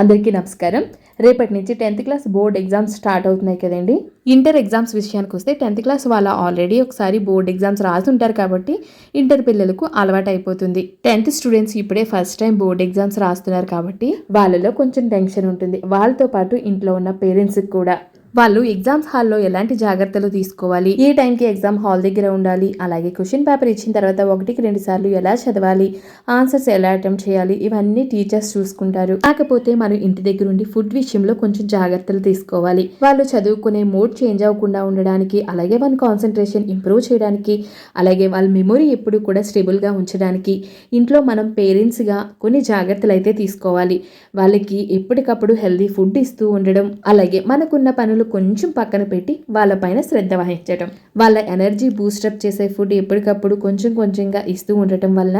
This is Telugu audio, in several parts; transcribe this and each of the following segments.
అందరికీ నమస్కారం. రేపటి నుంచి tenth class board exams start అవుతున్నాయి కదండి. ఇంటర్ ఎగ్జామ్స్ విషయానికి వస్తే టెన్త్ క్లాస్ వాళ్ళ ఆల్రెడీ ఒకసారి బోర్డ్ ఎగ్జామ్స్ రాసుంటారు కాబట్టి ఇంటర్ పిల్లలకు అలవాటు అయిపోతుంది. టెన్త్ స్టూడెంట్స్ ఇప్పుడే ఫస్ట్ టైం బోర్డ్ ఎగ్జామ్స్ రాస్తున్నారు కాబట్టి వాళ్ళలో కొంచెం టెన్షన్ ఉంటుంది. వాళ్ళతో పాటు ఇంట్లో ఉన్న పేరెంట్స్కి కూడా. వాళ్ళు ఎగ్జామ్స్ హాల్లో ఎలాంటి జాగ్రత్తలు తీసుకోవాలి? ఏ టైంకి ఎగ్జామ్ హాల్ దగ్గర ఉండాలి? అలాగే క్వశ్చన్ పేపర్ ఇచ్చిన తర్వాత ఒకటికి రెండు సార్లు ఎలా చదవాలి? ఆన్సర్స్ ఎలా అటెంప్ట్ చేయాలి? ఇవన్నీ టీచర్స్ చూసుకుంటారు. కాకపోతే మనం ఇంటి దగ్గర ఉండి ఫుడ్ విషయంలో కొంచెం జాగ్రత్తలు తీసుకోవాలి. వాళ్ళు చదువుకునే మూడ్ చేంజ్ అవ్వకుండా ఉండడానికి అలాగే వాళ్ళ కాన్సన్ట్రేషన్ ఇంప్రూవ్ చేయడానికి అలాగే వాళ్ళ మెమొరీ ఎప్పుడు కూడా స్టేబుల్గా ఉంచడానికి ఇంట్లో మనం పేరెంట్స్గా కొన్ని జాగ్రత్తలు అయితే తీసుకోవాలి. వాళ్ళకి ఎప్పటికప్పుడు హెల్దీ ఫుడ్ ఇస్తూ ఉండడం అలాగే మనకున్న పనులు కొంచెం పక్కన పెట్టి వాళ్ళపైన శ్రద్ధ వహించడం వాళ్ళ ఎనర్జీ బూస్టప్ చేసే ఫుడ్ ఎప్పటికప్పుడు కొంచెం కొంచెంగా ఇస్తూ ఉండటం వల్ల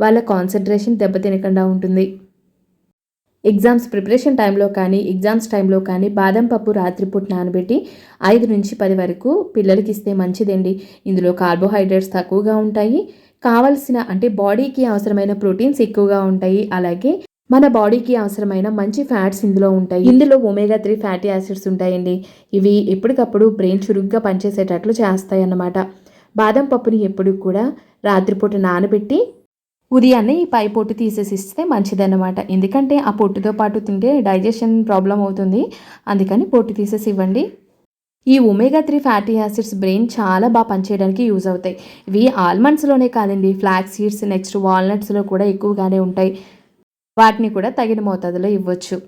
వాళ్ళ కాన్సన్ట్రేషన్ దెబ్బతినకుండా ఉంటుంది. ఎగ్జామ్స్ ప్రిపరేషన్ టైంలో కానీ ఎగ్జామ్స్ టైంలో కానీ బాదం పప్పు రాత్రిపూట నానబెట్టి ఐదు నుంచి పది వరకు పిల్లలకి ఇస్తే మంచిదండి. ఇందులో కార్బోహైడ్రేట్స్ తక్కువగా ఉంటాయి. కావలసిన అంటే బాడీకి అవసరమైన ప్రోటీన్స్ ఎక్కువగా ఉంటాయి. అలాగే మన బాడీకి అవసరమైన మంచి ఫ్యాట్స్ ఇందులో ఉంటాయి. ఇందులో ఒమేగా త్రీ ఫ్యాటీ యాసిడ్స్ ఉంటాయండి. ఇవి ఎప్పటికప్పుడు బ్రెయిన్ చురుగ్గా పనిచేసేటట్లు చేస్తాయి అన్నమాట బాదం పప్పుని ఎప్పుడు కూడా రాత్రిపూట నానబెట్టి ఉదయాన్నే ఈ పై పొట్టు తీసేసి ఇస్తే మంచిదన్నమాట. ఎందుకంటే ఆ పొట్టుతో పాటు తింటే డైజెషన్ ప్రాబ్లం అవుతుంది. అందుకని పొట్టు తీసేసి ఇవ్వండి ఈ omega three fatty acids brain చాలా బాగా పనిచేయడానికి యూజ్ అవుతాయి. ఇవి ఆల్మండ్స్లోనే కాదండి. ఫ్లాక్ సీడ్స్ నెక్స్ట్ వాల్నట్స్లో కూడా ఎక్కువగానే ఉంటాయి. వాటిని కూడా తగిన మోతాదులో ఇవ్వచ్చు.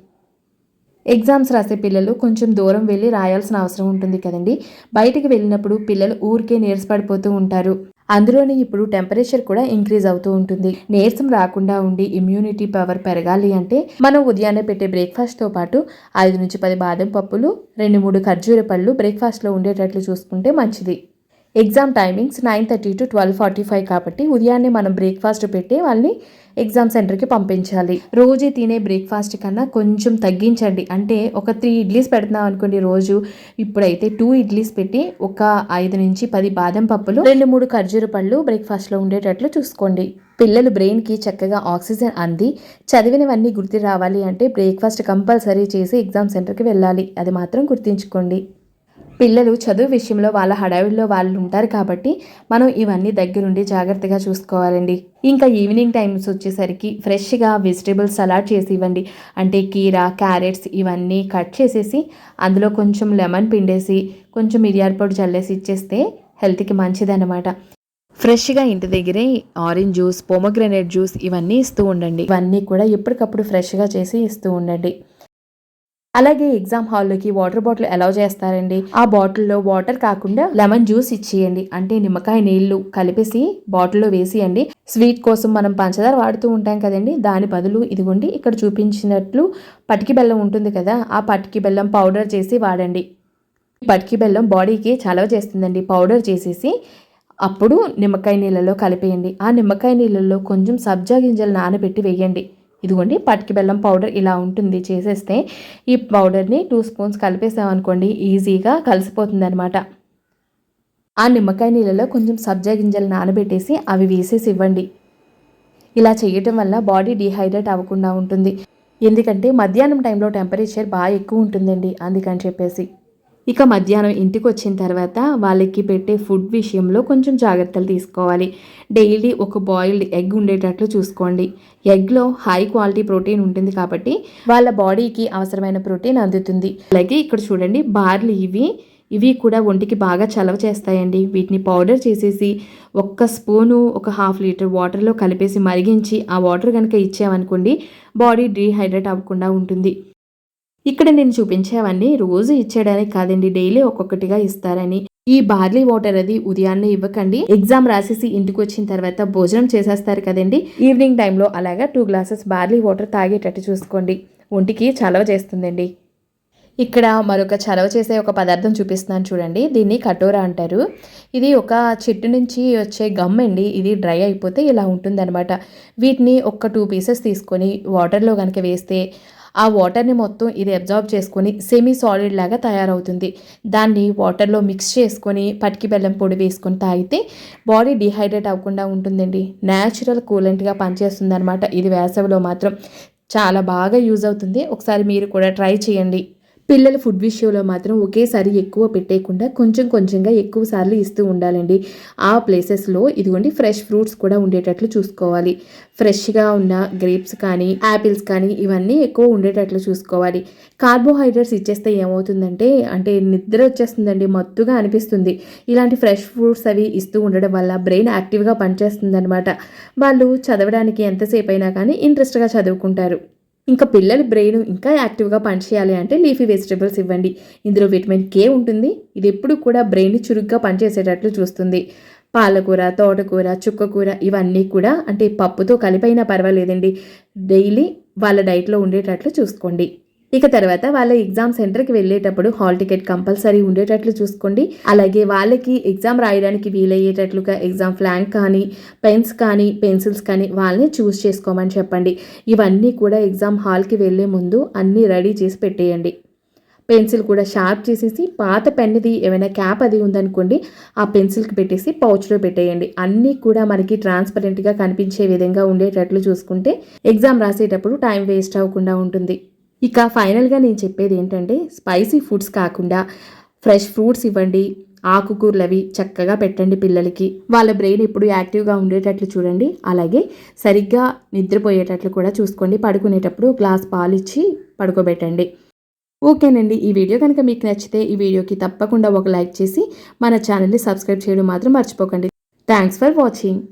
ఎగ్జామ్స్ రాసే పిల్లలు కొంచెం దూరం వెళ్ళి రాయాల్సిన అవసరం ఉంటుంది కదండి. బయటికి వెళ్ళినప్పుడు పిల్లలు ఊరికే నీరసపడిపోతూ ఉంటారు. అందులోనే ఇప్పుడు టెంపరేచర్ కూడా ఇంక్రీజ్ అవుతూ ఉంటుంది. నీరసం రాకుండా ఉండి ఇమ్యూనిటీ పవర్ పెరగాలి అంటే మనం ఉదయాన్నే పెట్టే బ్రేక్ఫాస్ట్తో పాటు ఐదు నుంచి పది బాదం పప్పులు రెండు మూడు ఖర్జూర పళ్ళు బ్రేక్ఫాస్ట్లో ఉండేటట్లు చూసుకుంటే మంచిది. Exam timings nine thirty to twelve forty five కాబట్టి ఉదయాన్నే మనం బ్రేక్ఫాస్ట్ పెట్టి వాళ్ళని ఎగ్జామ్ సెంటర్కి పంపించాలి. రోజు తినే బ్రేక్ఫాస్ట్ కన్నా కొంచెం తగ్గించండి. అంటే ఒక త్రీ ఇడ్లీస్ పెడుతున్నాం అనుకోండి రోజు. ఇప్పుడైతే టూ ఇడ్లీస్ పెట్టి ఒక ఐదు నుంచి పది బాదం పప్పులు రెండు మూడు ఖర్జూర పళ్ళు బ్రేక్ఫాస్ట్లో ఉండేటట్లు చూసుకోండి. పిల్లలు బ్రెయిన్కి చక్కగా ఆక్సిజన్ అంది. చదివినవన్నీ గుర్తు రావాలి అంటే బ్రేక్ఫాస్ట్ కంపల్సరీ చేసి ఎగ్జామ్ సెంటర్కి వెళ్ళాలి. అది మాత్రం గుర్తుంచుకోండి. పిల్లలు చదువు విషయంలో వాళ్ళ హడావిడిలో వాళ్ళు ఉంటారు కాబట్టి మనం ఇవన్నీ దగ్గరుండి జాగ్రత్తగా చూసుకోవాలండి. ఇంకా ఈవినింగ్ టైమ్స్ వచ్చేసరికి ఫ్రెష్గా వెజిటేబుల్స్ సలాడ్ చేసి ఇవ్వండి. అంటే కీరా క్యారెట్స్ ఇవన్నీ కట్ చేసేసి అందులో కొంచెం లెమన్ పిండేసి కొంచెం మిరియాల పొడి చల్లేసి ఇచ్చేస్తే హెల్త్కి మంచిదన్నమాట. ఫ్రెష్గా ఇంటి దగ్గరే ఆరెంజ్ జ్యూస్ పోమగ్రనేట్ జ్యూస్ ఇవన్నీ ఇస్తూ ఉండండి. ఇవన్నీ కూడా ఎప్పటికప్పుడు ఫ్రెష్గా చేసి ఇస్తూ ఉండండి. అలాగే ఎగ్జామ్ హాల్లోకి వాటర్ బాటిల్ అలౌ చేస్తారండి. ఆ బాటిల్లో వాటర్ కాకుండా లెమన్ జ్యూస్ ఇచ్చేయండి. అంటే నిమ్మకాయ నీళ్ళు కలిపేసి బాటిల్లో వేసియండి. స్వీట్ కోసం మనం పంచదార వాడుతూ ఉంటాం కదండి. దాని బదులు ఇదిగోండి ఇక్కడ చూపించినట్లు పటికి బెల్లం ఉంటుంది కదా ఆ పటికి బెల్లం పౌడర్ చేసి వాడండి. పటికి బెల్లం బాడీకి చలవ చేస్తుందండి. పౌడర్ చేసేసి అప్పుడు నిమ్మకాయ నీళ్ళలో కలిపేయండి. ఆ నిమ్మకాయ నీళ్ళలో కొంచెం సబ్జా గింజలు నానబెట్టి వేయండి. ఇదిగోండి పటికి బెల్లం పౌడర్ ఇలా ఉంటుంది. చేసేస్తే ఈ పౌడర్ని టూ స్పూన్స్ కలిపేసామనుకోండి ఈజీగా కలిసిపోతుంది అనమాట ఆ నిమ్మకాయ నీళ్ళలో కొంచెం సబ్జా గింజలు నానబెట్టేసి అవి వేసేసి ఇవ్వండి. ఇలా చేయటం వల్ల బాడీ డీహైడ్రేట్ అవ్వకుండా ఉంటుంది. ఎందుకంటే మధ్యాహ్నం టైంలో టెంపరేచర్ బాగా ఎక్కువ ఉంటుందండి అందుకని చెప్పేసి. ఇక మధ్యాహ్నం ఇంటికి వచ్చిన తర్వాత వాళ్ళకి పెట్టే ఫుడ్ విషయంలో కొంచెం జాగ్రత్తలు తీసుకోవాలి. డైలీ ఒక బాయిల్డ్ ఎగ్ ఉండేటట్లు చూసుకోండి. ఎగ్లో హై క్వాలిటీ ప్రోటీన్ ఉంటుంది కాబట్టి వాళ్ళ బాడీకి అవసరమైన ప్రోటీన్ అందుతుంది. అలాగే ఇక్కడ చూడండి బార్లీ ఇవి ఇవి కూడా ఒంటికి బాగా చలవ చేస్తాయండి. వీటిని పౌడర్ చేసేసి ఒక్క స్పూను ఒక హాఫ్ లీటర్ వాటర్లో కలిపేసి మరిగించి ఆ వాటర్ కనుక ఇచ్చామనుకోండి బాడీ డీహైడ్రేట్ అవ్వకుండా ఉంటుంది. ఇక్కడ నేను చూపించేవన్నీ రోజు ఇచ్చేయడానికి కాదండి డైలీ ఒక్కొక్కటిగా ఇస్తారని. ఈ బార్లీ వాటర్ అది ఉదయాన్నే ఇవ్వకండి. ఎగ్జామ్ రాసేసి ఇంటికి వచ్చిన తర్వాత భోజనం చేసేస్తారు కదండి. ఈవినింగ్ టైంలో అలాగా టూ గ్లాసెస్ బార్లీ వాటర్ తాగేటట్టు చూసుకోండి. ఒంటికి చలవ చేస్తుందండి. ఇక్కడ మరొక చలవ చేసే ఒక పదార్థం చూపిస్తున్నాను చూడండి. దీన్ని కటోరా అంటారు. ఇది ఒక చెట్టు నుంచి వచ్చే గమ్ అండి. ఇది డ్రై అయిపోతే ఇలా ఉంటుందన్నమాట. వీటిని ఒక టూ పీసెస్ తీసుకొని వాటర్లో కనుక వేస్తే ఆ వాటర్ని మొత్తం ఇది అబ్జార్బ్ చేసుకొని సెమీ సాలిడ్ లాగా తయారవుతుంది. దాన్ని వాటర్లో మిక్స్ చేసుకొని పటికి బెల్లం పొడి వేసుకొని తాగితే బాడీ డిహైడ్రేట్ అవ్వకుండా ఉంటుందండి. న్యాచురల్ కూలెంట్గా పనిచేస్తుంది అనమాట ఇది వేసవిలో మాత్రం చాలా బాగా యూజ్ అవుతుంది. ఒకసారి మీరు కూడా ట్రై చేయండి. పిల్లల ఫుడ్ విషయంలో మాత్రం ఒకేసారి ఎక్కువ పెట్టేయకుండా కొంచెం కొంచెంగా ఎక్కువ సార్లు ఇస్తూ ఉండాలండి. ఆ ప్లేసెస్లో ఇదిగోండి ఫ్రెష్ ఫ్రూట్స్ కూడా ఉండేటట్లు చూసుకోవాలి. ఫ్రెష్గా ఉన్న గ్రేప్స్ కానీ యాపిల్స్ కానీ ఇవన్నీ ఎక్కువ ఉండేటట్లు చూసుకోవాలి. కార్బోహైడ్రేట్స్ ఇచ్చేస్తే ఏమవుతుందంటే అంటే నిద్ర వచ్చేస్తుందండి మత్తుగా అనిపిస్తుంది. ఇలాంటి ఫ్రెష్ ఫ్రూట్స్ అవి ఇస్తూ ఉండడం వల్ల బ్రెయిన్ యాక్టివ్గా పనిచేస్తుంది అనమాట వాళ్ళు చదవడానికి ఎంతసేపు అయినా కానీ ఇంట్రెస్ట్గా చదువుకుంటారు. ఇంకా పిల్లల బ్రెయిన్ ఇంకా యాక్టివ్గా పనిచేయాలి అంటే లీఫీ వెజిటేబుల్స్ ఇవ్వండి. ఇందులో విటమిన్ కే ఉంటుంది. ఇది ఎప్పుడు కూడా బ్రెయిన్ చురుగ్గా పనిచేసేటట్లు చూస్తుంది. పాలకూర తోటకూర చుక్కకూర ఇవన్నీ కూడా అంటే పప్పుతో కలిపైనా పర్వాలేదండి. డైలీ వాళ్ళ డైట్లో ఉండేటట్లు చూసుకోండి. ఇక తర్వాత వాళ్ళ ఎగ్జామ్ సెంటర్కి వెళ్ళేటప్పుడు హాల్ టికెట్ కంపల్సరీ ఉండేటట్లు చూసుకోండి. అలాగే వాళ్ళకి ఎగ్జామ్ రాయడానికి వీలయ్యేటట్లుగా ఎగ్జామ్ ఫ్లాంక్ కానీ పెన్స్ కానీ పెన్సిల్స్ కానీ వాళ్ళని చూస్ చేసుకోమని చెప్పండి. ఇవన్నీ కూడా ఎగ్జామ్ హాల్కి వెళ్ళే ముందు అన్నీ రెడీ చేసి పెట్టేయండి. పెన్సిల్ కూడా షార్ప్ చేసేసి పాత పెన్ది ఏమైనా క్యాప్ అది ఉందనుకోండి ఆ పెన్సిల్కి పెట్టేసి పౌచ్లో పెట్టేయండి. అన్నీ కూడా మనకి ట్రాన్స్పరెంట్గా కనిపించే విధంగా ఉండేటట్లు చూసుకుంటే ఎగ్జామ్ రాసేటప్పుడు టైం వేస్ట్ అవ్వకుండా ఉంటుంది. ఇక ఫైనల్గా నేను చెప్పేది ఏంటంటే స్పైసీ ఫుడ్స్ కాకుండా ఫ్రెష్ ఫ్రూట్స్ ఇవ్వండి. ఆకుకూరలు అవి చక్కగా పెట్టండి పిల్లలకి. వాళ్ళ బ్రెయిన్ ఎప్పుడు యాక్టివ్గా ఉండేటట్లు చూడండి. అలాగే సరిగ్గా నిద్రపోయేటట్లు కూడా చూసుకోండి. పడుకునేటప్పుడు గ్లాస్ పాలు ఇచ్చి పడుకోబెట్టండి. ఓకేనండి. ఈ వీడియో కనుక మీకు నచ్చితే ఈ వీడియోకి తప్పకుండా ఒక లైక్ చేసి మన ఛానల్ని సబ్స్క్రైబ్ చేయడం మాత్రం మర్చిపోకండి. Thanks for watching.